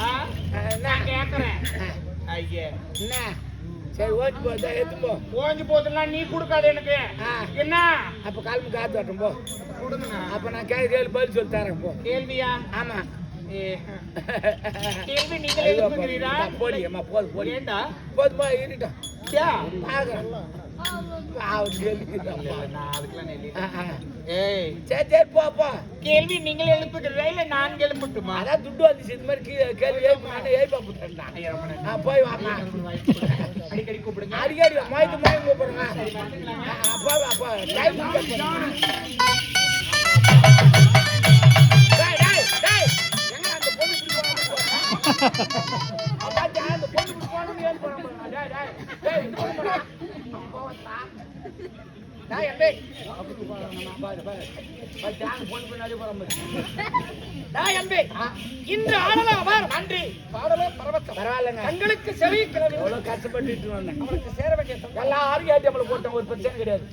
ஆ? நான் என்ன சரி ஓட்டி போ எடுத்து போ ஓஞ்சி போதுன்னா நீ கொடுக்காத எனக்கு என்ன அப்ப கால் காத்து வரட்டும் போ அப்ப நான் கேள்வி கேள்வி பதில் சொல்லி தரேன் போ கேள்வியா ஆமா கேள்வி நீங்கள் எழுப்புகிறீரா போது போடி ஏண்டா போதுமா இருட்டோம் யா பாக்குறேன் சரி சரி கேள்வி நீங்கள் எழுப்புகிறீரா இல்ல நான் எழுப்பட்டுமா அதான் துட்டு வந்துச்சு. இந்த மாதிரி கேள்வி ஏற்பு நானே ரொம்ப நன்றி. ஆ போய் வாமா அடிக்கடி கூப்பிடுங்க. அடிக்கடி மாய்த்து மாய் கூப்பிடுங்க அப்பா அப்பா. டைம் டேய் டேய் டேய். எங்க அந்த பொண்ணு இப்படி போறாங்க அப்பா ஜா அந்த எம்பே இன்று ஆடலாம் அவர். நன்றி. பாடலே பரவசம். பரவாயில்லைங்க. தங்களுக்கு செவி வந்தேன். அவருக்கு சேர வேண்டிய எல்லாரும் ஏடிஎம்ல போட்டோம் ஒரு பிரச்சனை கிடையாது.